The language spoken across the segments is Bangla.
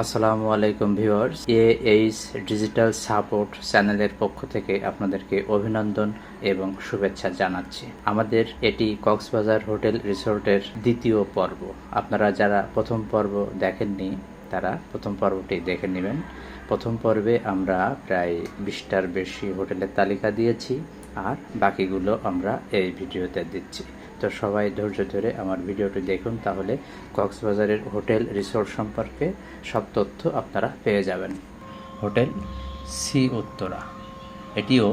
আসসালামু আলাইকুম viewers A H digital support চ্যানেলের পক্ষ থেকে আপনাদেরকে অভিনন্দন এবং শুভেচ্ছা জানাচ্ছি। আমাদের এটি কক্সবাজার হোটেল রিসোর্টের দ্বিতীয় পর্ব। আপনারা যারা প্রথম পর্ব দেখেননি, তারা প্রথম পর্বটি দেখে নেবেন। প্রথম পর্বে আমরা প্রায় বিশটার বেশি হোটেলের তালিকা দিয়েছি, আর বাকিগুলো আমরা এই ভিডিওতে দিচ্ছি। তো সবাই ধৈর্য ধরে আমার ভিডিওটি দেখুন, তাহলে কক্সবাজারের হোটেল রিসোর্ট সম্পর্কে সব তথ্য আপনারা পেয়ে যাবেন। Hotel sea Uttara. এটিও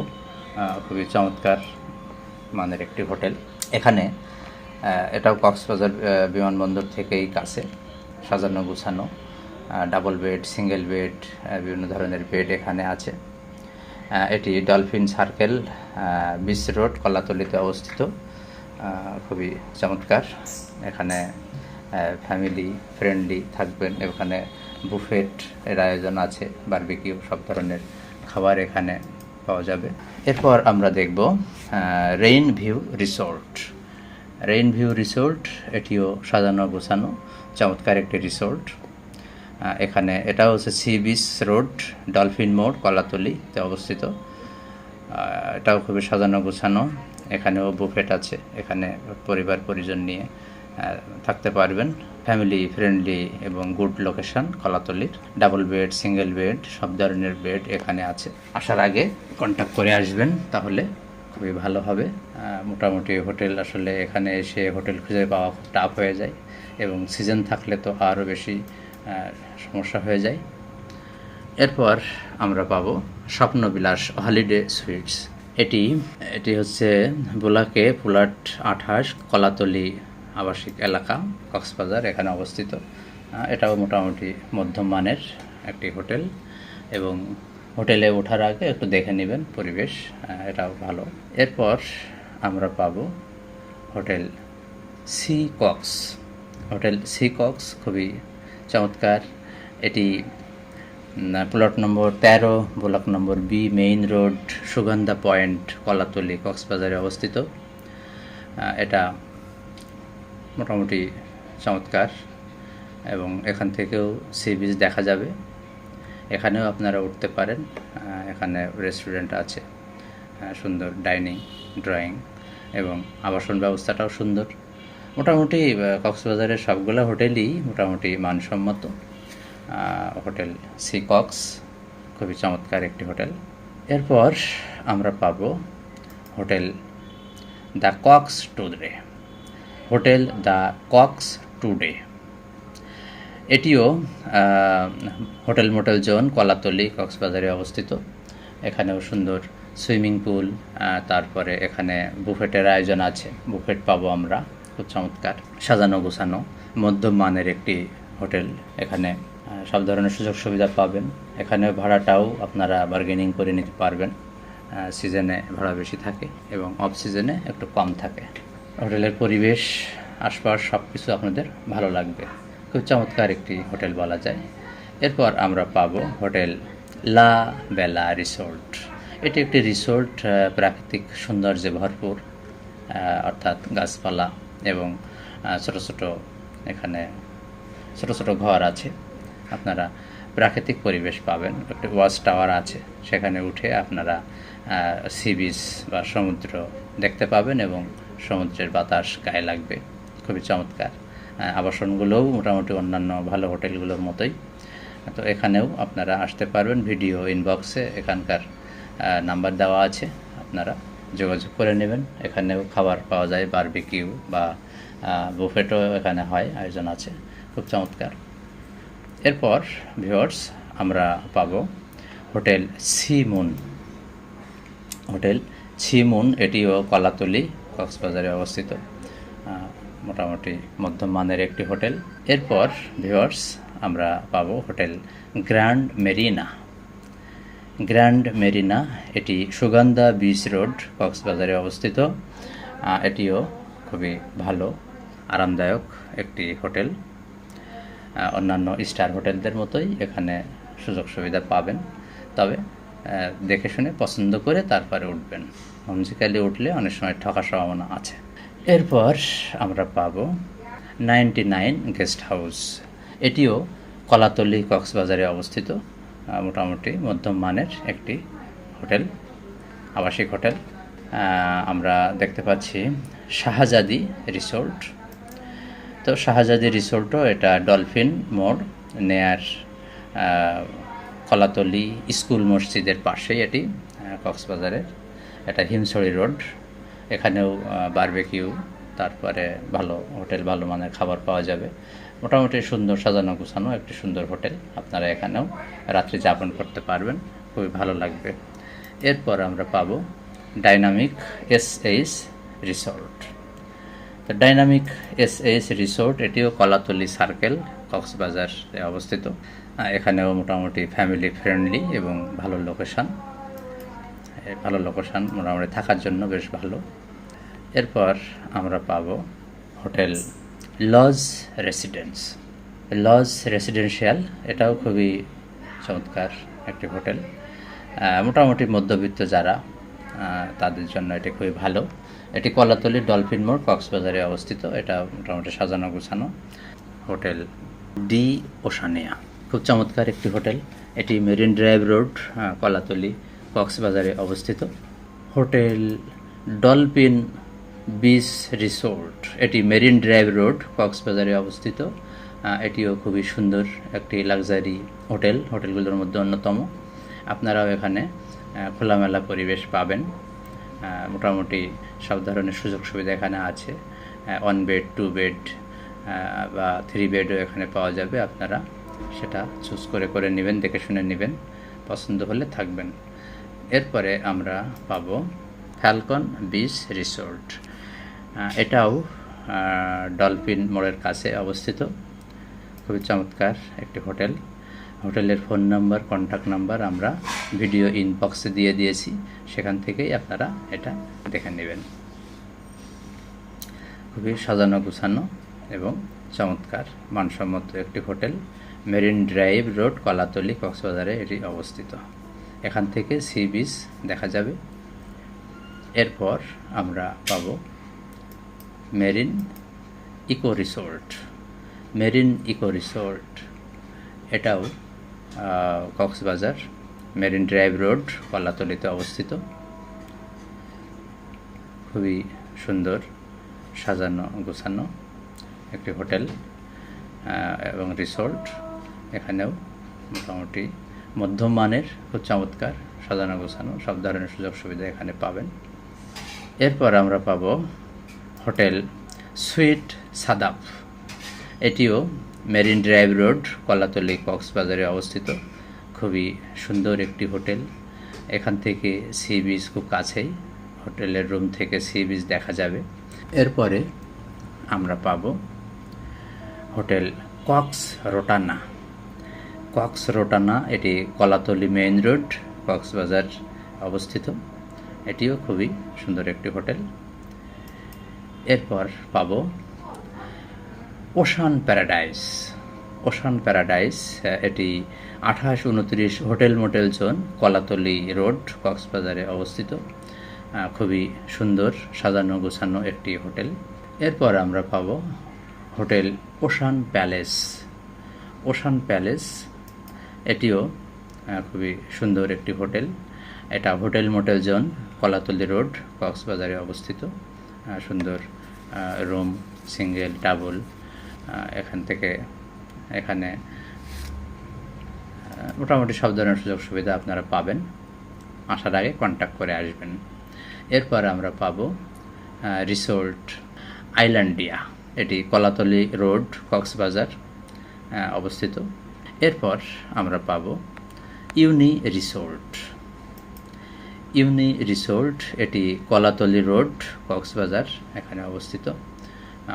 খুবই চমৎকার মানের একটি হোটেল। এখানে এটাও কক্সবাজার বিমানবন্দর থেকেই কাছে, সাজানো গুছানো ডাবল বেড, সিঙ্গেল বেড বিভিন্ন ধরনের বেড এখানে আছে। এটি ডলফিন সার্কেল বিচ রোড, কলাতলিতে অবস্থিত। খুবই চমৎকার। এখানে ফ্যামিলি ফ্রেন্ডলি থাকবেন। এখানে বুফেট এর আয়োজন আছে বারবিকিউ সব ধরনের খাবার এখানে পাওয়া যাবে। এরপর আমরা দেখব rain view resort rain view resort এটিও সাজানো গোছানো, চমৎকার একটি রিসোর্ট এখানে এটা হচ্ছে সি বিচ রোড ডলফিন মোড় কলাতলিতে অবস্থিত। এটাও খুবই সাজানো গোছানো। এখানেও বুফেট আছে, এখানে পরিবার পরিজন নিয়ে থাকতে পারবেন। ফ্যামিলি ফ্রেন্ডলি এবং গুড লোকেশন কলাতলির ডাবল বেড সিঙ্গেল বেড সব ধরনের বেড এখানে আছে। আসার আগে কন্ট্যাক্ট করে আসবেন, তাহলে খুবই ভালো হবে। মোটামুটি হোটেল আসলে এখানে এসে হোটেল খুঁজে পাওয়া খুব টাফ হয়ে যায় এবং সিজন থাকলে তো আরও বেশি সমস্যা হয়ে যায়। এরপর আমরা পাবো স্বপ্নবিলাস হলিডে সুইটস এটি এটি হচ্ছে বোলাকে পুলাট আঠাশ কলাতলি আবাসিক এলাকা, কক্সবাজার, এখানে অবস্থিত। এটাও মোটামুটি মধ্যম মানের একটি হোটেল এবং হোটেলে ওঠার আগে একটু দেখে নেবেন পরিবেশ এটাও ভালো। এরপর আমরা পাব hotel sea Cox. Hotel sea Cox খুবই চমৎকার। এটি প্লট নম্বর তেরো block number B main road Sugandha point Kolatoli, কক্সবাজারে অবস্থিত। এটা মোটামুটি চমৎকার এবং এখান থেকেও সি বিচ দেখা যাবে। এখানেও আপনারা উঠতে পারেন। এখানে রেস্টুরেন্ট আছে। সুন্দর ডাইনিং ড্রয়িং এবং আবাসন ব্যবস্থাটাও সুন্দর। মোটামুটি কক্সবাজারের সবগুলো হোটেলই মোটামুটি মানসম্মত। হোটেল সি কক্স, খুবই চমৎকার একটি হোটেল। এরপর আমরা পাবো hotel the Cox today. Hotel the Cox today. এটিও হোটেল মোটেল জোন, কলাতলি, কক্সবাজারে অবস্থিত। এখানেও সুন্দর সুইমিং পুল তারপরে এখানে বুফেটের আয়োজন আছে। বুফেট পাবো আমরা, খুব চমৎকার। সাজানো গোছানো মধ্যম মানের একটি হোটেল এখানে সব ধরনের সুযোগ সুবিধা পাবেন। এখানে ভাড়াটাও আপনারা বার্গেনিং করে নিতে পারবেন। সিজনে ভাড়া বেশি থাকে এবং অফ সিজনে একটু কম থাকে। হোটেলের পরিবেশ, আশপাশ সব কিছু আপনাদের ভালো লাগবে। খুব চমৎকার একটি হোটেল বলা যায়। এরপর আমরা পাব হোটেল লা বেলা রিসোর্ট এটি একটি রিসোর্ট প্রাকৃতিক সৌন্দর্যে ভরপুর অর্থাৎ গাছপালা এবং ছোট ছোট এখানে ছোট ছোট ঘর আছে। আপনারা প্রাকৃতিক পরিবেশ পাবেন। একটি ওয়াচ টাওয়ার আছে, সেখানে উঠে আপনারা সি বিচ বা সমুদ্র দেখতে পাবেন এবং সমুদ্রের বাতাস গায়ে লাগবে। খুবই চমৎকার। আবাসনগুলোও মোটামুটি অন্যান্য ভালো হোটেলগুলোর মতোই। তো এখানেও আপনারা আসতে পারবেন, ভিডিও ইনবক্সে এখানকার নাম্বার দেওয়া আছে, আপনারা যোগাযোগ করে নেবেন। এখানেও খাবার পাওয়া যায়, বারবিকিউ বা বুফেটও এখানে হয়, আয়োজন আছে। খুব চমৎকার। এরপর ভিওর্স আমরা পাব হোটেল সিমুন। হোটেল ছিমুন এটিও কলাতলি, কক্সবাজারে অবস্থিত। মোটামুটি মধ্যম মানের একটি হোটেল। এরপর ভিওয়ার্স আমরা পাবো hotel grand marina. Grand marina, এটি সুগন্ধা বিচ রোড, কক্সবাজারে অবস্থিত। এটিও খুবই ভালো, আরামদায়ক একটি হোটেল। অন্যান্য স্টার হোটেলদের মতোই এখানে সুযোগ সুবিধা পাবেন। তবে দেখে শুনে পছন্দ করে তারপরে উঠবেন। হোমজিক্যালি উঠলে অনেক সময় ঠকার সম্ভাবনা আছে। এরপর আমরা পাব নাইনটি নাইন গেস্ট হাউস এটিও কলাতলি কক্সবাজারে অবস্থিত মোটামুটি মধ্যম মানের একটি হোটেল, আবাসিক হোটেল। আমরা দেখতে পাচ্ছি শাহজাদি রিসোর্ট। তো শাহজাদি রিসোর্টও এটা ডলফিন মোড় নেয়ার কলাতলি স্কুল মসজিদের পাশেই এটি কক্সবাজারের। এটা হিমছড়ি রোড। এখানেও বারবেকিউ, তারপরে ভালো, হোটেল ভালো মানের খাবার পাওয়া যাবে। মোটামুটি সুন্দর সাজানো গোছানো একটি সুন্দর হোটেল। আপনারা এখানেও রাত্রি যাপন করতে পারবেন, খুবই ভালো লাগবে। এরপর আমরা পাবো ডাইনামিক এস এইচ রিসর্ট। তো ডাইনামিক এস এস রিসোর্ট এটিও কলাতলি সার্কেল কক্সবাজার অবস্থিত। এখানেও মোটামুটি ফ্যামিলি ফ্রেন্ডলি এবং ভালো লোকেশান ভালো লোকেশান মোটামুটি থাকার জন্য বেশ ভালো। এরপর আমরা পাবো hotel lodge residence. Lodge residential, এটাও খুবই চমৎকার একটি হোটেল। মোটামুটি মধ্যবিত্ত যারা তাদের জন্য এটি খুবই ভালো। এটি কলাতলি ডলফিন মোড়, কক্সবাজারে অবস্থিত। এটা মোটামুটি সাজানো গোছানো হোটেল ডি ওশানিয়া। খুব চমৎকার একটি হোটেল। এটি মেরিন ড্রাইভ রোড কলাতলি, কক্সবাজারে অবস্থিত। Hotel dolphin beach resort. এটি মেরিন ড্রাইভ রোড, কক্সবাজারে অবস্থিত। এটিও খুবই সুন্দর একটি লাক্সারি হোটেল। হোটেলগুলোর মধ্যে অন্যতম। আপনারাও এখানে খোলামেলা পরিবেশ পাবেন। মোটামুটি সব ধরনের সুযোগ সুবিধা এখানে আছে। ওয়ান বেড টু বেড বা থ্রি বেডও এখানে পাওয়া যাবে আপনারা। সেটা চুজ করে করে নেবেন, দেখে শুনে নেবেন। পছন্দ হলে থাকবেন। এরপরে আমরা পাব ফ্যালকন বিচ রিসোর্ট এটাও ডলফিন মোড়ের কাছে অবস্থিত। খুবই চমৎকার একটি হোটেল। হোটেলের ফোন নাম্বার কন্ট্যাক্ট নাম্বার আমরা ভিডিও ইনবক্সে দিয়ে দিয়েছি। সেখান থেকেই আপনারা এটা দেখে নেবেন। খুবই সাজানো গুছানো এবং চমৎকার, মানসম্মত একটি hotel. Marine drive road, Kolatoli, কক্সবাজারে এটি অবস্থিত। এখান থেকে সি বিচ দেখা যাবে। এরপর আমরা পাবো marine eco resort. Marine eco resort, এটাও কক্সবাজার, মেরিন ড্রাইভ রোড কলাতলিতে অবস্থিত। খুবই সুন্দর সাজানো, গোছানো একটি হোটেল এবং রিসোর্ট এখানেও মোটামুটি মধ্যম মানের খুব চমৎকার সাজানো গোছানো, সব ধরনের সুযোগ সুবিধা এখানে পাবেন। এরপর আমরা পাব হোটেল সুইট সাদাফ এটিও মেরিন ড্রাইভ রোড, কলাতলি কক্সবাজারে অবস্থিত। খুবই সুন্দর একটি হোটেল। এখান থেকে সি বিচ খুব কাছেই। হোটেলের রুম থেকে সি বিচ দেখা যাবে। এরপরে আমরা পাব hotel Cox Rotana. Cox Rotana, এটি কলাতলি মেইন রোড, কক্সবাজার অবস্থিত। এটিও খুবই সুন্দর একটি হোটেল। এরপর পাবো ওশান প্যারাডাইস ওশান প্যারাডাইস এটি আঠাশ উনত্রিশ hotel motel zone, Kolatoli road, কক্সবাজারে অবস্থিত। খুবই সুন্দর, সাজানো গোছানো একটি হোটেল। এরপর আমরা পাবো hotel ocean palace ocean palace এটিও খুবই সুন্দর একটি হোটেল। এটা hotel motel zone, Kolatoli road, কক্সবাজারে অবস্থিত। সুন্দর রুম, সিঙ্গেল, ডাবল। এখান থেকে এখানে মোটামুটি সব ধরনের সুযোগ সুবিধা আপনারা পাবেন। আসার আগে কন্ট্যাক্ট করে আসবেন। এরপর আমরা পাব রিসোর্ট আইল্যান্ডিয়া এটি কলাতলি রোড কক্সবাজার অবস্থিত। এরপর আমরা পাবো ইউনি রিসোর্ট ইউনি রিসোর্ট এটি কলাতলি রোড কক্সবাজার, এখানে অবস্থিত।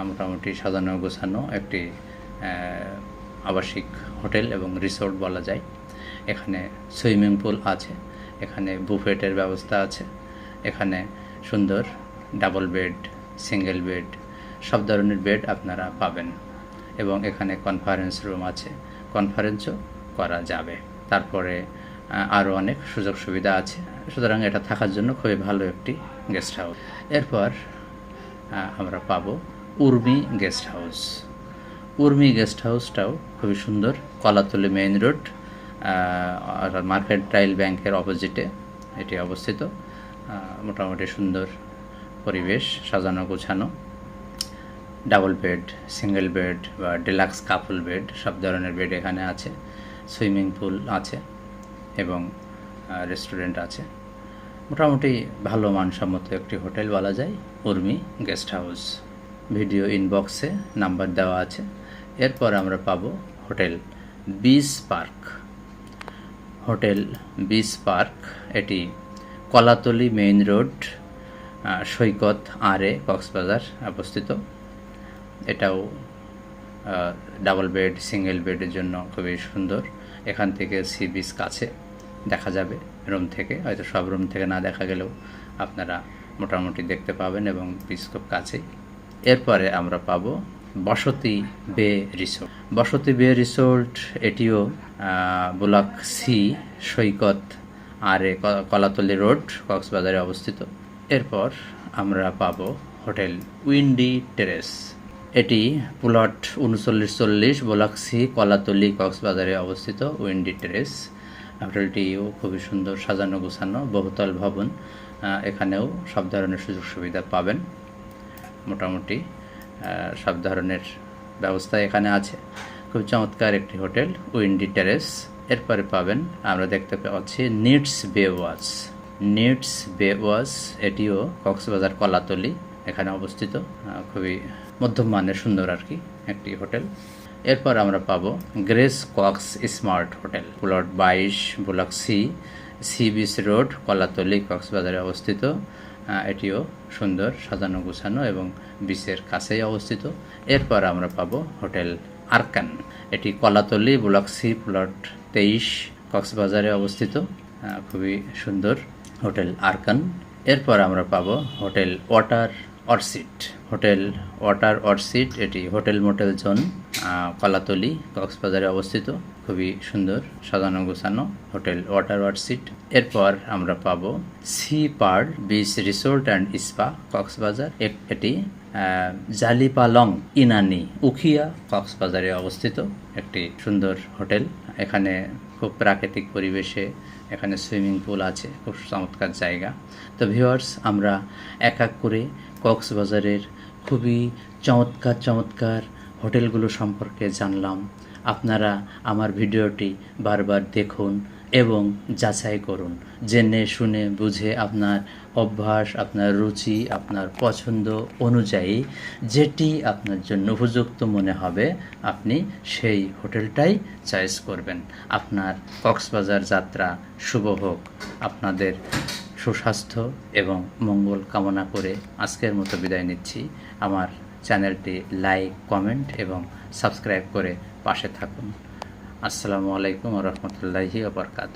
মোটামুটি সাজানো গোছানো একটি আবাসিক হোটেল এবং রিসোর্ট বলা যায়। এখানে সুইমিং পুল আছে, এখানে বুফেটের ব্যবস্থা আছে, এখানে সুন্দর ডাবল বেড, সিঙ্গেল বেড, সব ধরনের বেড আপনারা পাবেন এবং এখানে কনফারেন্স রুম আছে, কনফারেন্সও করা যাবে। তারপরে আরও অনেক সুযোগ সুবিধা আছে, সুতরাং এটা থাকার জন্য খুবই ভালো একটি গেস্ট হাউস। এরপর আমরা পাবো Urmi guest house. Urmi guest হাউসটাও খুবই সুন্দর, কলাতলি মেইন রোড মার্কেট ট্রাইল ব্যাংকের অপোজিটে এটি অবস্থিত। মোটামুটি সুন্দর পরিবেশ, সাজানো গোছানো। ডাবল বেড, সিঙ্গেল বেড বা ডিলাক্স কাপল বেড, সব ধরনের বেড এখানে আছে। সুইমিং পুল আছে এবং রেস্টুরেন্ট আছে। মোটামুটি ভালো মানসম্মত একটি হোটেল বলা যায়, উর্মি গেস্ট হাউস। ভিডিও ইনবক্সে নাম্বার দেওয়া আছে। এরপর আমরা পাবো hotel beach park. Hotel beach park, এটি কলাতলি মেইন রোড সৈকত আরে কক্সবাজার অবস্থিত। এটাও ডাবল বেড সিঙ্গেল বেডের জন্য খুবই সুন্দর। এখান থেকে সি বিচ কাছে দেখা যাবে রুম থেকে। হয়তো সব রুম থেকে না দেখা গেলেও আপনারা মোটামুটি দেখতে পাবেন এবং বিচ খুব কাছেই। এরপরে আমরা পাবো বসতি বে রিসোর্ট। বসতি বে রিসোর্ট, এটিও ব্লক সি, সৈকত আর এ কলাতলি রোড, কক্সবাজারে অবস্থিত। এরপর আমরা পাবো হোটেল উইন্ডি টেরেস। এটি প্লট উনচল্লিশ চল্লিশ বোলাক্সি কলাতলি, কক্সবাজারে অবস্থিত উইন্ডি টেরেস। হোটেলটিও খুবই সুন্দর সাজানো গোছানো বহুতল ভবন। এখানেও সব ধরনের সুযোগ সুবিধা পাবেন। মোটামুটি সব ধরনের ব্যবস্থা এখানে আছে। খুব চমৎকার একটি হোটেল, উইন্ডি টেরেস। এরপরে পাবেন, আমরা দেখতে পাচ্ছি নিটস বে ওয়াচ নিটস বে ওয়াচ এটিও কক্সবাজার কলাতলি এখানে অবস্থিত। খুবই মধ্যম মানের সুন্দর আর কি একটি হোটেল। এরপর আমরা পাবো grace Cox smart hotel, plot বাইশ, block C sea beach road, Kolatoli, কক্সবাজারে অবস্থিত। এটিও সুন্দর সাজানো গুছানো এবং বিচের কাছেই অবস্থিত। এরপর আমরা পাব হোটেল আরকান। এটি কলাতলি ব্লক সি, প্লট তেইশ, কক্সবাজারে অবস্থিত। খুবই সুন্দর হোটেল আরকান। এরপর আমরা পাব hotel water orchid hotel, water orchid এটি হোটেল, মোটেল, জোন কলাতলি কক্সবাজারে অবস্থিত, খুবই সুন্দর, সাজানো গোছানো হোটেল, ওয়াটার অর্সিড এরপর আমরা পাব sea pearl beach resort and spa, Cox's Bazar. এটি জালিপালং ইনানি উখিয়া কক্সবাজারে অবস্থিত একটি সুন্দর হোটেল। এখানে খুব প্রাকৃতিক পরিবেশে এখানে সুইমিং পুল আছে, খুব চমৎকার জায়গা। তো ভিউয়ার্স, আমরা এক এক করে কক্সবাজারের খুবই চমৎকার চমৎকার হোটেলগুলো সম্পর্কে জানলাম। আপনারা আমার ভিডিওটি বারবার দেখুন এবং যাচাই করুন। জেনে, শুনে, বুঝে আপনার অভ্যাস, আপনার রুচি, আপনার পছন্দ অনুযায়ী যেটি আপনার জন্য উপযুক্ত মনে হবে, আপনি সেই হোটেলটাই চয়েস করবেন। আপনার কক্সবাজার যাত্রা শুভ হোক। আপনাদের সুস্বাস্থ্য এবং মঙ্গল কামনা করে আজকের মতো বিদায় নিচ্ছি। আমার চ্যানেলটি লাইক, কমেন্ট এবং সাবস্ক্রাইব করে পাশে থাকুন। আসসালামু আলাইকুম রহমতুল্লাহি আবরকাত